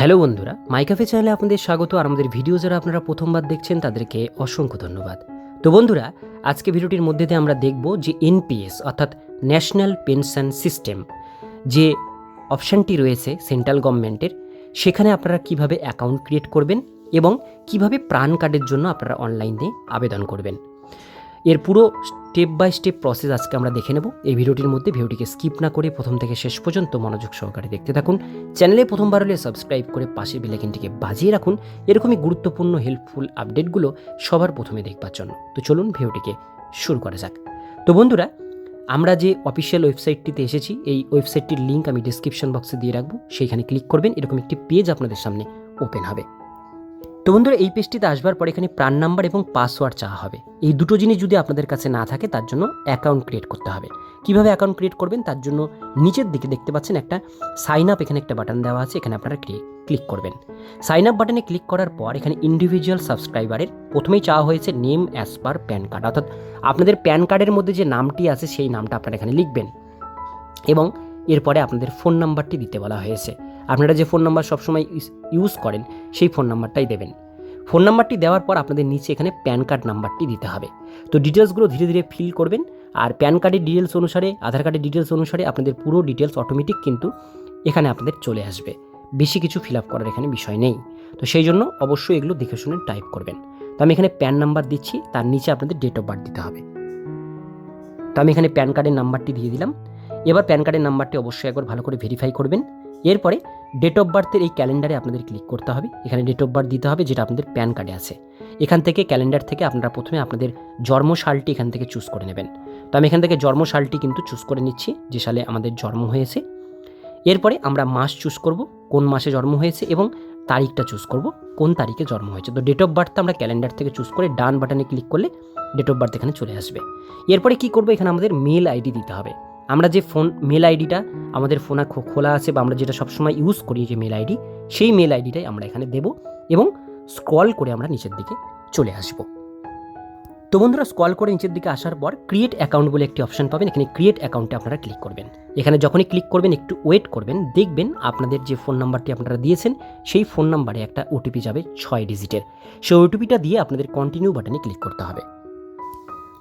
Hello বন্ধুরা, মাইকাফে চ্যানেলে আপনাদের স্বাগত আর আমাদের ভিডিও যারা আপনারা প্রথমবার দেখছেন, তাদেরকে অসংখ্য ধন্যবাদ। তো বন্ধুরা, আজকে ভিডিওটির মধ্যে দিয়ে আমরা দেখব যে এনপিএস অর্থাৎ ন্যাশনাল পেনশন সিস্টেম যে অপশানটি রয়েছে সেন্ট্রাল গভর্নমেন্টের, সেখানে আপনারা কীভাবে অ্যাকাউন্ট ক্রিয়েট করবেন এবং কীভাবে প্রাণ কার্ডের জন্য আপনারা অনলাইনে আবেদন করবেন। এর পুরো স্টেপ বাই স্টেপ প্রসেস আজকে আমরা দেখে নেব। এই ভিডিওটির মধ্যে ভিডিওটিকে স্কিপ না করে প্রথম থেকে শেষ পর্যন্ত মনোযোগ সহকারে দেখতে থাকুন। চ্যানেলে প্রথমবার হলে সাবস্ক্রাইব করে পাশের বেলাইকিনটিকে বাজিয়ে রাখুন। এরকমই গুরুত্বপূর্ণ হেল্পফুল আপডেটগুলো সবার প্রথমে দেখবার জন্য। তো চলুন ভিডিওটিকে শুরু করা যাক। তো বন্ধুরা, আমরা যে অফিসিয়াল ওয়েবসাইটটিতে এসেছি, এই ওয়েবসাইটটির লিঙ্ক আমি ডিসক্রিপশন বক্সে দিয়ে রাখব। সেইখানে ক্লিক করবেন। এরকম একটি পেজ আপনাদের সামনে ওপেন হবে। তো বন্ধুরা, এই পেজটিতে আসবার পর এখানে প্রাণ নাম্বার এবং পাসওয়ার্ড চাওয়া হবে। এই দুটো জিনিস যদি আপনাদের কাছে না থাকে, তার জন্য অ্যাকাউন্ট ক্রিয়েট করতে হবে। কীভাবে অ্যাকাউন্ট ক্রিয়েট করবেন? তার জন্য নিচের দিকে দেখতে পাচ্ছেন একটা সাইন আপ এখানে একটা বাটন দেওয়া আছে, এখানে আপনারা ক্লিক করবেন। সাইন আপ বাটনে ক্লিক করার পর এখানে ইন্ডিভিজুয়াল সাবস্ক্রাইবারের প্রথমেই চাওয়া হয়েছে name as per PAN card অর্থাৎ আপনাদের প্যান কার্ডের মধ্যে যে নামটি আছে, সেই নামটা আপনারা এখানে লিখবেন। এবং এরপরে আপনাদের ফোন নাম্বারটি দিতে বলা হয়েছে। আপনারা যে ফোন নাম্বার সবসময় ইউজ করেন, সেই ফোন নাম্বারটাই দেবেন। ফোন নাম্বারটি দেওয়ার পর আপনাদের নিচে এখানে প্যান কার্ড নাম্বারটি দিতে হবে। তো ডিটেলসগুলো ধীরে ধীরে ফিল করবেন, আর প্যান কার্ডের ডিটেলস অনুসারে, আধার কার্ডের ডিটেলস অনুসারে আপনাদের পুরো ডিটেলস অটোমেটিক কিন্তু এখানে আপনাদের চলে আসবে। বেশি কিছু ফিল আপ করার এখানে বিষয় নেই। তো সেই জন্য অবশ্যই এগুলো দেখে শুনে টাইপ করবেন। তো আমি এখানে প্যান নাম্বার দিচ্ছি, তার নিচে আপনাদের ডেট অফ বার্থ দিতে হবে। তো আমি এখানে প্যান কার্ডের নাম্বারটি দিয়ে দিলাম। এবার প্যান কার্ডের নাম্বারটি অবশ্যই একবার ভালো করে ভেরিফাই করবেন। এরপরে ডেট অফ বার্থের এই ক্যালেন্ডারে আপনাদের ক্লিক করতে হবে। এখানে ডেট অফ বার্থ দিতে হবে, যেটা আপনাদের প্যান কার্ডে আছে। এখান থেকে ক্যালেন্ডার থেকে আপনারা প্রথমে আপনাদের জন্ম সালটি এখান থেকে চুজ করে নেবেন। তো আমি এখান থেকে জন্ম সালটি কিন্তু চুজ করে নিচ্ছি, যে সালে আমাদের জন্ম হয়েছে। এরপরে আমরা মাস চুজ করব, কোন মাসে জন্ম হয়েছে এবং তারিখটা চুজ করব, কোন তারিখে জন্ম হয়েছে। তো ডেট অফ বার্থটা আমরা ক্যালেন্ডার থেকে চুজ করে ডান বাটনে ক্লিক করলে ডেট অফ বার্থ এখানে চলে আসবে। এরপরে কি করব? এখানে আমাদের মেল আইডি দিতে হবে। আমরা যে ফোন মেল আইডিটা আমাদের ফোনে খোলা আছে বা আমরা যেটা সবসময় ইউজ করি যে মেল আইডি সেই মেল আইডিটাই আমরা এখানে দেব এবং স্ক্রল করে আমরা নিচের দিকে চলে আসব। তো বন্ধুরা স্ক্রল করে নিচের দিকে আসার পর ক্রিয়েট অ্যাকাউন্ট বলে একটি অপশন পাবেন। এখানে ক্রিয়েট অ্যাকাউন্টে আপনারা ক্লিক করবেন। এখানে যখনই ক্লিক করবেন, একটু ওয়েট করবেন, দেখবেন আপনাদের যে ফোন নাম্বারটি আপনারা দিয়েছেন, সেই ফোন নাম্বারে একটা ওটিপি যাবে ছয় ডিজিটের সেই ওটিপিটা দিয়ে আপনাদের কন্টিনিউ বাটনে ক্লিক করতে হবে।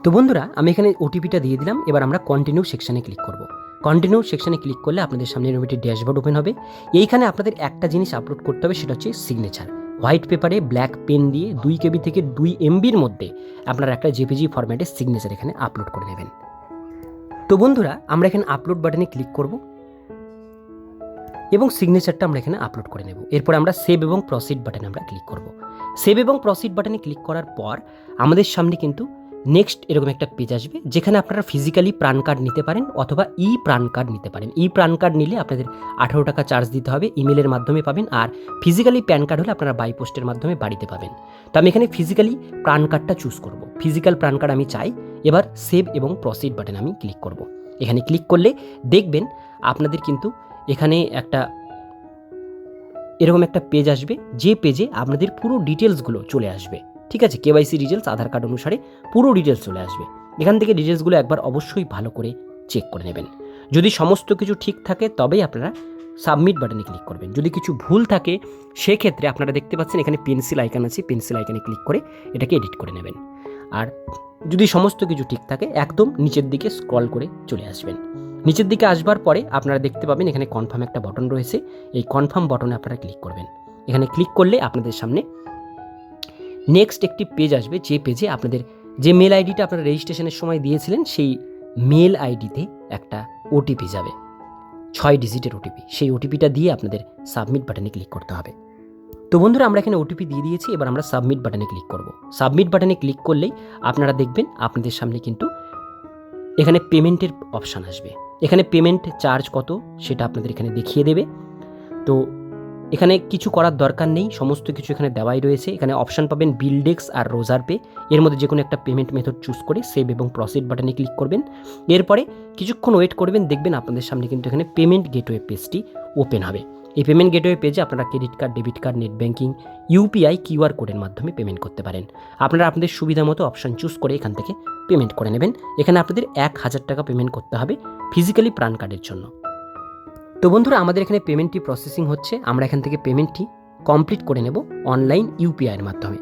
তো বন্ধুরা, আমি এখানে ওটিপিটা দিয়ে দিলাম। এবার আমরা কন্টিনিউ সেকশানে ক্লিক করব। কন্টিনিউ সেকশানে ক্লিক করলে আপনাদের সামনে এরকম একটি ড্যাশবোর্ড ওপেন হবে। এইখানে আপনাদের একটা জিনিস আপলোড করতে হবে, সেটা হচ্ছে সিগনেচার হোয়াইট পেপারে ব্ল্যাক পেন দিয়ে দুই কেবি থেকে দুই এমবির মধ্যে আপনারা একটা জেপিজি ফরম্যাটে সিগনেচার এখানে আপলোড করে নেবেন। তো বন্ধুরা, আমরা এখানে আপলোড বাটনে ক্লিক করব এবং সিগনেচারটা আমরা এখানে আপলোড করে নেব। এরপর আমরা সেভ এবং প্রসিড বাটনে আমরা ক্লিক করব। সেভ এবং প্রসিড বাটনে ক্লিক করার পর আমাদের সামনে কিন্তু নেক্সট এরকম একটা পেজ আসবে, যেখানে আপনারা ফিজিক্যালি প্রাণ কার্ড নিতে পারেন অথবা ই প্রাণ কার্ড নিতে পারেন। ই প্রাণ কার্ড নিলে আপনাদের আঠারো টাকা চার্জ দিতে হবে ইমেলের মাধ্যমে পাবেন আর ফিজিক্যালি প্যান কার্ড হলে আপনারা বাই পোস্টের মাধ্যমে বাড়িতে পাবেন। তো আমি এখানে ফিজিক্যালি প্রাণ কার্ডটা চুজ করব। ফিজিক্যাল প্রাণ কার্ড আমি চাই, এবার সেভ এবং প্রসিড বাটন আমি ক্লিক করব। এখানে ক্লিক করলে দেখবেন আপনাদের কিন্তু এখানে একটা এরকম একটা পেজ আসবে, যে পেজে আপনাদের পুরো ডিটেলসগুলো চলে আসবে। ঠিক আছে কেওয়াইসি ডিটেলস আধার কার্ড অনুসারে পুরো ডিটেলস চলে আসবে। এখান থেকে ডিটেলসগুলো একবার অবশ্যই ভালো করে চেক করে নেবেন। যদি সমস্ত কিছু ঠিক থাকে, তবেই আপনারা সাবমিট বাটনে ক্লিক করবেন। যদি কিছু ভুল থাকে, সেক্ষেত্রে আপনারা দেখতে পাচ্ছেন এখানে পেন্সিল আইকন আছে পেন্সিল আইকনে ক্লিক করে এটাকে এডিট করে নেবেন। আর যদি সমস্ত কিছু ঠিক থাকে, একদম নিচের দিকে স্ক্রল করে চলে আসবেন। নিচের দিকে আসবার পরে আপনারা দেখতে পাবেন এখানে কনফার্ম একটা বটন রয়েছে। এই কনফার্ম বটনে আপনারা ক্লিক করবেন। এখানে ক্লিক করলে আপনাদের সামনে নেক্সট একটি পেজ আসবে, যে পেজে আপনাদের যে মেল আইডিটা আপনারা রেজিস্ট্রেশনের সময় দিয়েছিলেন, সেই মেল আইডিতে একটা ওটিপি যাবে। ছয় ডিজিটের ওটিপি সেই ওটিপিটা দিয়ে আপনাদের সাবমিট বাটনে ক্লিক করতে হবে। তো বন্ধুরা, আমরা এখানে ওটিপি দিয়ে দিয়েছি, এবার আমরা সাবমিট বাটনে ক্লিক করব। সাবমিট বাটনে ক্লিক করলেই আপনারা দেখবেন আপনাদের সামনে কিন্তু এখানে পেমেন্টের অপশান আসবে। এখানে পেমেন্ট চার্জ কত, সেটা আপনাদের এখানে দেখিয়ে দেবে। তো এখানে কিছু করার দরকার নেই, সমস্ত কিছু এখানে দেওয়াই রয়েছে। এখানে অপশান পাবেন বিলডেক্স আর রোজার পে এর মধ্যে যে কোনো একটা পেমেন্ট মেথড চুজ করে সেভ এবং প্রসিড বাটনে ক্লিক করবেন। এরপরে কিছুক্ষণ ওয়েট করবেন, দেখবেন আপনাদের সামনে কিন্তু এখানে পেমেন্ট গেটওয়ে পেজটি ওপেন হবে। এই পেমেন্ট গেটওয়ে পেজে আপনারা credit card debit card net banking UPI QR কোডের মাধ্যমে পেমেন্ট করতে পারেন। আপনারা আপনাদের সুবিধা মতো অপশান চুজ করে এখান থেকে পেমেন্ট করে নেবেন। এখানে আপনাদের এক হাজার টাকা পেমেন্ট করতে হবে ফিজিক্যালি প্রাণ কার্ডের জন্য। তো বন্ধুরা, আমাদের এখানে পেমেন্টটি প্রসেসিং হচ্ছে। আমরা এখান থেকে পেমেন্টটি কমপ্লিট করে নেব অনলাইন ইউপিআইয়ের মাধ্যমে।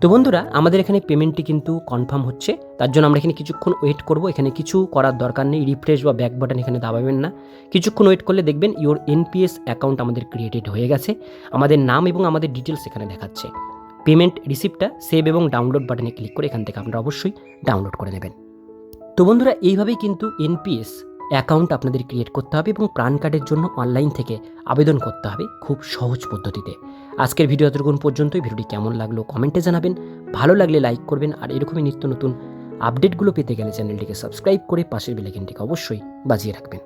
তো বন্ধুরা, আমাদের এখানে পেমেন্টটি কিন্তু কনফার্ম হচ্ছে। তার জন্য আমরা এখানে কিছুক্ষণ ওয়েট করব। এখানে কিছু করার দরকার নেই। রিফ্রেশ বা ব্যাক বাটন এখানে দাবাবেন না। কিছুক্ষণ ওয়েট করলে দেখবেন ইওর এনপিএস অ্যাকাউন্ট আমাদের ক্রিয়েটেড হয়ে গেছে। আমাদের নাম এবং আমাদের ডিটেলস এখানে দেখাচ্ছে। পেমেন্ট রিসিপ্টটা সেভ এবং ডাউনলোড বাটনে ক্লিক করে এখান থেকে আপনারা অবশ্যই ডাউনলোড করে নেবেন। তো বন্ধুরা, এইভাবেই কিন্তু এনপিএস অ্যাকাউন্ট আপনাদের ক্রিয়েট করতে হবে এবং প্রাণ কার্ডের জন্য অনলাইন থেকে আবেদন করতে হবে খুব সহজ পদ্ধতিতে। আজকের ভিডিও এতক্ষণ পর্যন্তই। ভিডিওটি কেমন লাগল কমেন্টে জানাবেন। ভালো লাগলে লাইক করবেন আর এরকমই নিত্য নতুন আপডেটগুলো পেতে গেলে চ্যানেলটিকে সাবস্ক্রাইব করে পাশের বেলাইকেনটিকে অবশ্যই বাজিয়ে রাখবেন।